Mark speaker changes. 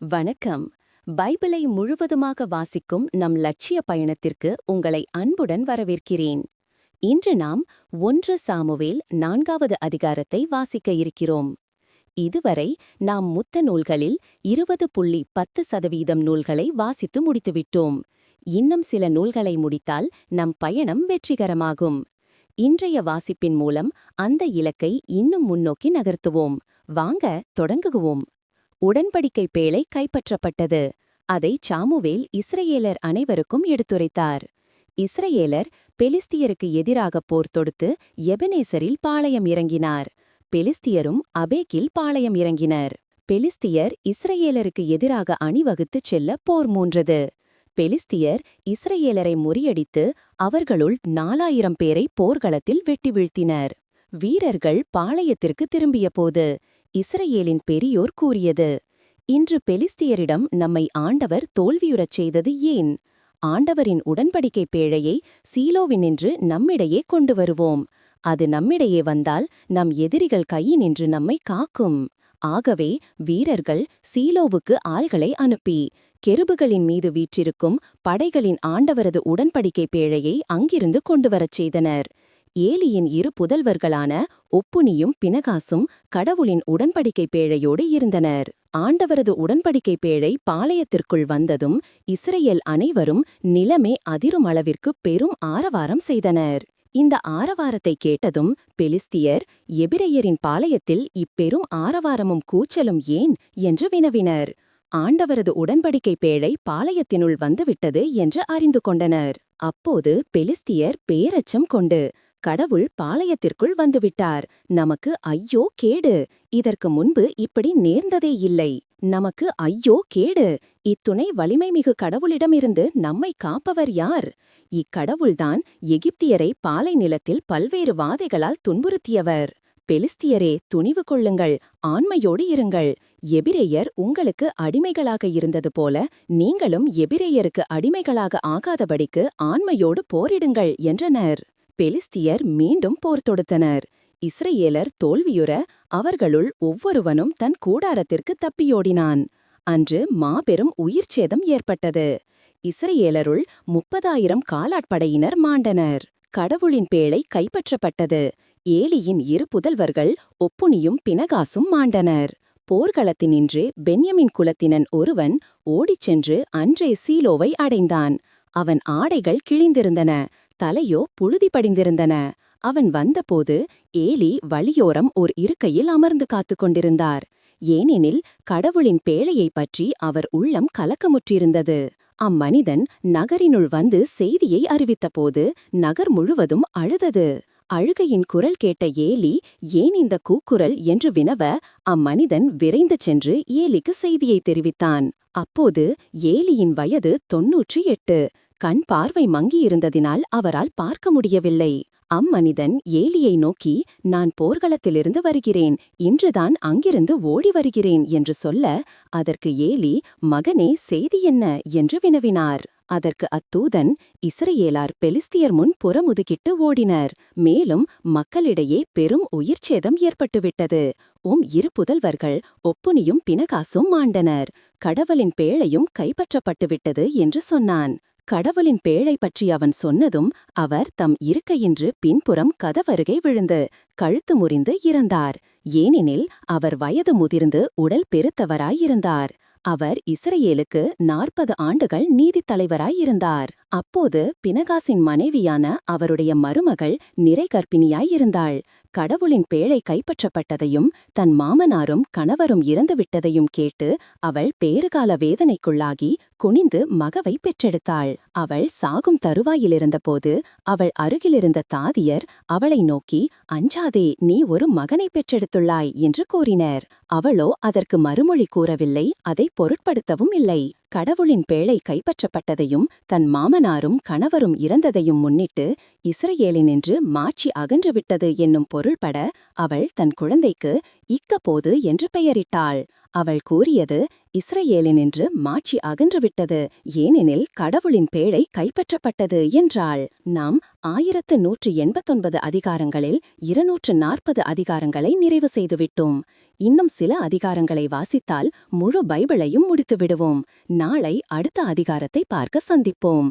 Speaker 1: வணக்கம். பைபிளை முழுவதுமாக வாசிக்கும் நம் லட்சிய பயணத்திற்கு உங்களை அன்புடன் வரவேற்கிறேன். இன்று நாம் ஒன்று சாமுவேல் நான்காவது அதிகாரத்தை வாசிக்க இருக்கிறோம். இதுவரை நாம் முத்த நூல்களில் இருபது புள்ளி பத்து சதவீதம் நூல்களை வாசித்து முடித்துவிட்டோம். இன்னும் சில நூல்களை முடித்தால் நம் பயணம் வெற்றிகரமாகும். இன்றைய வாசிப்பின் மூலம் அந்த இலக்கை இன்னும் முன்னோக்கி நகர்த்துவோம். வாங்க தொடங்குவோம். உடன்படிக்கை பேழை கைப்பற்றப்பட்டது. அதை சாமுவேல் இஸ்ரேலர் அனைவருக்கும் எடுத்துரைத்தார். இஸ்ரேலர் பெலிஸ்தியருக்கு எதிராக போர் தொடுத்து எபனேசரில் பாளையம் இறங்கினார். பெலிஸ்தியரும் அபேக்கில் பாளையம் இறங்கினர். பெலிஸ்தியர் இஸ்ரேலருக்கு எதிராக அணிவகுத்துச் செல்ல போர் மூன்றது. பெலிஸ்தியர் இஸ்ரேலரை முறியடித்து அவர்களுள் நாலாயிரம் பேரை போர்க்களத்தில் வெட்டி வீழ்த்தினர். வீரர்கள் பாளையத்திற்கு திரும்பியபோது இஸ்ரேலின் பெரியோர் கூறியது. இன்று பெலிஸ்தியரிடம் நம்மை ஆண்டவர் தோல்வியுறச் செய்தது ஏன்? ஆண்டவரின் உடன்படிக்கை பேழையை சீலோவினின்று நம்மிடையே கொண்டு வருவோம். அது நம்மிடையே வந்தால் நம் எதிரிகள் கையினின்று நம்மை காக்கும். ஆகவே வீரர்கள் சீலோவுக்கு ஆள்களை அனுப்பி கெருபுகளின் மீது வீற்றிருக்கும் படைகளின் ஆண்டவரது உடன்படிக்கை பேழையை அங்கிருந்து கொண்டுவரச் செய்தனர். ஏலியின் இரு புதல்வர்களான ஒப்புனியும் பினகாசும் கடவுளின் உடன்படிக்கை பேழையோடு இருந்தனர். ஆண்டவரது உடன்படிக்கை பேழை பாளையத்திற்குள் வந்ததும் இஸ்ரேல் அனைவரும் நிலமே அதிரும் அளவிற்கு பெரும் ஆரவாரம் செய்தனர். இந்த ஆரவாரத்தை கேட்டதும் பெலிஸ்தியர் எபிரையரின் பாளையத்தில் இப்பெரும் ஆரவாரமும் கூச்சலும் ஏன்? என்று வினவினர். ஆண்டவரது உடன்படிக்கை பேழை பாளையத்தினுள் வந்துவிட்டது என்று அறிந்து கொண்டனர். அப்போது பெலிஸ்தியர் பேரச்சம் கொண்டு கடவுள் பாளையத்திற்குள் வந்துவிட்டார். நமக்கு ஐயோ கேடு. இதற்கு முன்பு இப்படி நேர்ந்ததே இல்லை. நமக்கு ஐயோ கேடு. இத்துணை வலிமைமிகு கடவுளிடமிருந்து நம்மை காப்பவர் யார்? இக்கடவுள்தான் எகிப்தியரை பாலை நிலத்தில் பல்வேறு வாதைகளால் துன்புறுத்தியவர். பெலிஸ்தியரே துணிவு கொள்ளுங்கள். ஆண்மையோடு இருங்கள். எபிரேயர் உங்களுக்கு அடிமைகளாக இருந்தது போல நீங்களும் எபிரேயருக்கு அடிமைகளாக ஆகாதபடிக்கு ஆண்மையோடு போரிடுங்கள் என்றனர். பெலிஸ்தியர் மீண்டும் போர் தொடுத்தனர். இஸ்ரேலர் தோல்வியுற அவர்களுள் ஒவ்வொருவனும் தன் கூடாரத்திற்கு தப்பியோடினான். அன்று மாபெரும் உயிர்ச்சேதம் ஏற்பட்டது. இஸ்ரேலருள் முப்பதாயிரம் காலாட்படையினர் மாண்டனர். கடவுளின் பேழை கைப்பற்றப்பட்டது. ஏலியின் இரு புதல்வர்கள் ஒப்புனியும் பினகாசும் மாண்டனர். போர்க்களத்தினின்று பென்யமின் குலத்தினன் ஒருவன் ஓடிச் சென்று அன்றே சீலோவை அடைந்தான். அவன் ஆடைகள் கிழிந்திருந்தன. தலையோ புழுதி படிந்திருந்தன. அவன் வந்தபோது ஏலி வழியோரம் ஓர் இருக்கையில் அமர்ந்து காத்துக் கொண்டிருந்தார். ஏனெனில் கடவுளின் பேழையைப் பற்றி அவர் உள்ளம் கலக்கமுற்றிருந்தது. அம்மனிதன் நகரினுள் வந்து செய்தியை அறிவித்தபோது நகர் முழுவதும் அழுதது. அழுகையின் குரல் கேட்ட ஏலி ஏன் இந்த கூக்குரல்? என்று வினவ அம்மனிதன் விரைந்து சென்று ஏலிக்கு செய்தியை தெரிவித்தான். அப்போது ஏலியின் வயது தொன்னூற்றி எட்டு. கண் பார்வை மங்கியிருந்ததினால் அவரால் பார்க்க முடியவில்லை. அம்மனிதன் ஏலியை நோக்கி நான் போர்க்களத்திலிருந்து வருகிறேன். இன்றுதான் அங்கிருந்து ஓடி வருகிறேன் என்று சொல்ல அதற்கு ஏலி மகனே செய்தி என்ன என்று வினவினார். அதற்கு அத்தூதன் இஸ்ரேலார் பெலிஸ்தியர் முன் புறமுதுகிட்டு ஓடினர். மேலும் மக்களிடையே பெரும் உயிர்ச்சேதம் ஏற்பட்டுவிட்டது. உம் இரு புதல்வர்கள் ஒப்புனியும் பினகாசும் மாண்டனர். கடவுளின் பேழையும் கைப்பற்றப்பட்டுவிட்டது என்று சொன்னான். கடவுளின் பேழை பற்றி அவன் சொன்னதும் அவர் தம் இருக்கையின்று பின்புறம் கதவருகை விழுந்து கழுத்து முறிந்து இறந்தார். ஏனெனில் அவர் வயது முதிர்ந்து உடல் பெருத்தவராயிருந்தார். அவர் இஸ்ரேலுக்கு நாற்பது ஆண்டுகள் நீதித் தலைவராயிருந்தார் அப்போது பினகாசின் மனைவியான அவருடைய மருமகள் நிறை கர்ப்பிணியாயிருந்தாள் கடவுளின் பேழை கைப்பற்றப்பட்டதையும் தன் மாமனாரும் கணவரும் இறந்துவிட்டதையும் கேட்டு அவள் பேறுகால வேதனைக்குள்ளாகி குனிந்து மகவை பெற்றெடுத்தாள். அவள் சாகும் தருவாயிலிருந்தபோது அவள் அருகிலிருந்த தாதியர் அவளை நோக்கி அஞ்சாதே நீ ஒரு மகனை பெற்றெடுத்துள்ளாய் என்று கூறினர். அவளோ அதற்கு மறுமொழி கூறவில்லை அதை பொருட்படுத்தவும் இல்லை. கடவுளின் பேழை கைப்பற்றப்பட்டதையும் தன் மாமனாரும் கணவரும் இறந்ததையும் முன்னிட்டு இஸ்ரேலினின்று மாட்சி அகன்றுவிட்டது என்னும் பொருள்பட அவள் தன் குழந்தைக்கு இக்கப்போது என்று பெயரிட்டாள். அவள் கூறியது இஸ்ரேலினின்று மாட்சி அகன்றுவிட்டது. ஏனெனில் கடவுளின் பேழை கைப்பற்றப்பட்டது என்றாள். நாம் ஆயிரத்து நூற்று எண்பத்தொன்பது அதிகாரங்களில் இருநூற்று நாற்பது அதிகாரங்களை நிறைவு செய்துவிட்டோம். இன்னும் சில அதிகாரங்களை வாசித்தால் முழு பைபிளையும் முடித்துவிடுவோம். நாளை அடுத்த அதிகாரத்தை பார்க்க சந்திப்போம்.